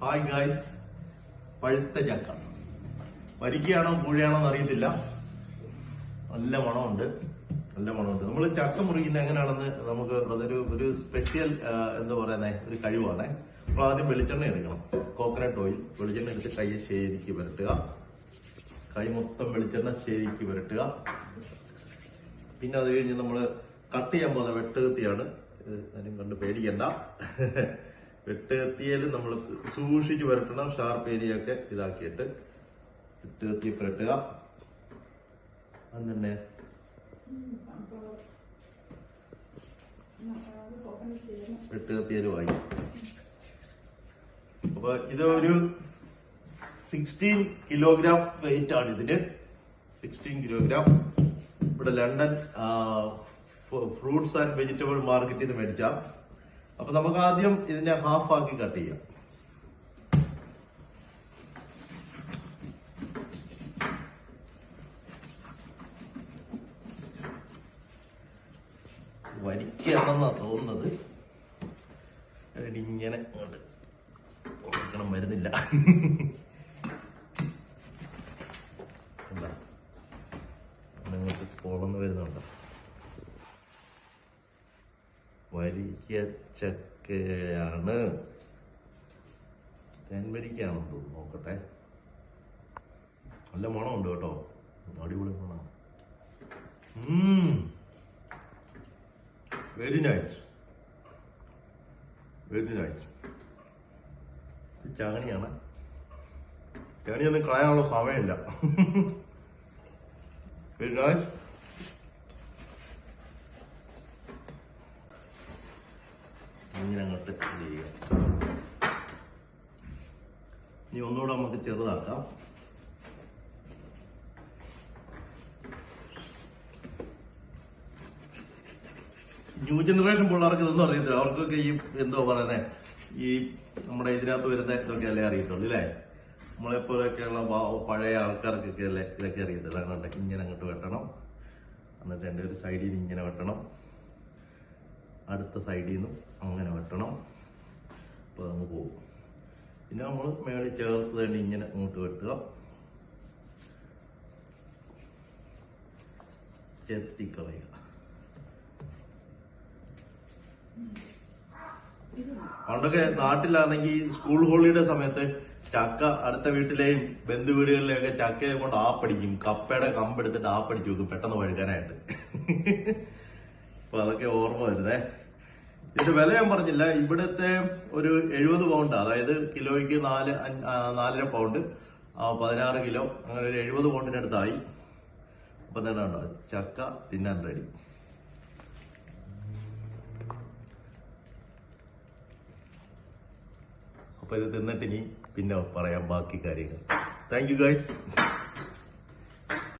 Hi guys പഴുത്ത ചക്ക. വരിക്കുകയാണോ പൂഴയാണോ എന്ന് അറിയത്തില്ല. നല്ല മണമുണ്ട്. നല്ല മണമുണ്ട്. നമ്മൾ ചക്ക മുറിക്കുന്നത് എങ്ങനെയാണെന്ന് നമുക്ക് അതൊരു ഒരു സ്പെഷ്യൽ എന്താ പറയുന്നേ ഒരു കഴിവാണ്. നമ്മൾ ആദ്യം വെളിച്ചെണ്ണ എടുക്കണം. കോക്കനട്ട് ഓയിൽ വെളിച്ചെണ്ണ എടുത്ത് കൈ ശരിക്ക് പുരട്ടുക. കൈ മൊത്തം വെളിച്ചെണ്ണ ശരിക്ക് പുരട്ടുക. പിന്നെ അത് കഴിഞ്ഞ് നമ്മൾ കട്ട് ചെയ്യാൻ പോകുന്ന വെട്ടുകത്തിയാണ്. ആരും കണ്ട് പേടിക്കണ്ട. വെട്ടുകത്തിയിൽ നമ്മൾ സൂക്ഷിച്ച് പുരട്ടണം ഷാർപ്പ് ഏരിയ ഒക്കെ ഇതാക്കിയിട്ട് വെട്ടുകത്തി പുരട്ടുക. അന്നെ വെട്ടുകത്തിയിൽ വായി. അപ്പൊ ഇത് ഒരു സിക്സ്റ്റീൻ കിലോഗ്രാം വെയിറ്റ് ആണ് ഇതിന്. സിക്സ്റ്റീൻ കിലോഗ്രാം ഇവിടെ ലണ്ടൻ ഫ്രൂട്ട്സ് ആൻഡ് വെജിറ്റബിൾ മാർക്കറ്റിൽ നിന്ന് മേടിച്ച. അപ്പൊ നമുക്ക് ആദ്യം ഇതിനെ ഹാഫ് ആക്കി കട്ട് ചെയ്യാം. വരിക്കണമെന്നാ തോന്നുന്നത്. ഇങ്ങനെ ഓർക്കണം വരുന്നില്ല. എന്താ അങ്ങോട്ട് പോളന്ന് വരുന്നുണ്ടോ? വലിയ ചക്കയാണ് തേൻവരിക്കാണെന്ന് തോന്നുന്നു. നോക്കട്ടെ. നല്ല മണമുണ്ട് കേട്ടോ. അടിപൊളി മണം. വെരി നൈസ് വെരി നൈസ് ചാണിയാണ്. ചാണിയൊന്നും കളയാനുള്ള സമയമില്ല. വെരി നൈസ് ഇങ്ങനെ അങ്ങോട്ട് ചെയ്യുക. ഇനി ഒന്നുകൂടെ നമുക്ക് ചെറുതാക്കാം. ന്യൂ ജനറേഷൻ പിള്ളേർക്ക് ഇതൊന്നും അറിയത്തില്ല. അവർക്കൊക്കെ ഈ എന്തോ പറയുന്നേ ഈ നമ്മുടെ ഇതിനകത്ത് വരുന്ന ഇതൊക്കെ അല്ലേ അറിയത്തുള്ളൂ അല്ലേ നമ്മളെ പോലെയൊക്കെയുള്ള പഴയ ആൾക്കാർക്കൊക്കെ അല്ലേ ഇതൊക്കെ അറിയത്തില്ല കണ്ടോ ഇങ്ങനെ അങ്ങോട്ട് വെട്ടണം. എന്നിട്ട് എന്റെ ഒരു സൈഡിൽ നിന്ന് ഇങ്ങനെ വെട്ടണം. അടുത്ത സൈഡിൽ നിന്നും അങ്ങനെ വെട്ടണം. അപ്പോൾ അങ്ങ് പോകും. പിന്നെ നമ്മൾ മേളിൽ ചേർത്ത് തന്നെ ഇങ്ങനെ അങ്ങോട്ട് വെട്ടുക. ചെത്തിക്കളയുക. പണ്ടൊക്കെ നാട്ടിലാണെങ്കിൽ സ്കൂൾ ഹോളിഡേ സമയത്ത് ചക്ക അടുത്ത വീട്ടിലെയും ബന്ധു വീടുകളിലെയൊക്കെ ചക്കയെ കൊണ്ട് ആപ്പടിക്കും. കപ്പയുടെ കമ്പെടുത്തിട്ട് ആപ്പടിച്ചു വെക്കും പെട്ടെന്ന് പഴുക്കാനായിട്ട് അപ്പൊ അതൊക്കെ ഓർമ്മ വരുന്നേ. ഇതിന്റെ വില ഞാൻ പറഞ്ഞില്ല. ഇവിടുത്തെ ഒരു എഴുപത് പൗണ്ട് അതായത് കിലോയ്ക്ക് നാല് നാലര പൗണ്ട് പതിനാറ് കിലോ അങ്ങനെ ഒരു എഴുപത് പൗണ്ടിനടുത്തായി അപ്പൊ തന്നെ ഉണ്ടോ ചക്ക തിന്നാൻ റെഡി അപ്പൊ ഇത് തിന്നിട്ട് ഇനി പിന്നെ പറയാം ബാക്കി കാര്യങ്ങൾ. Thank you guys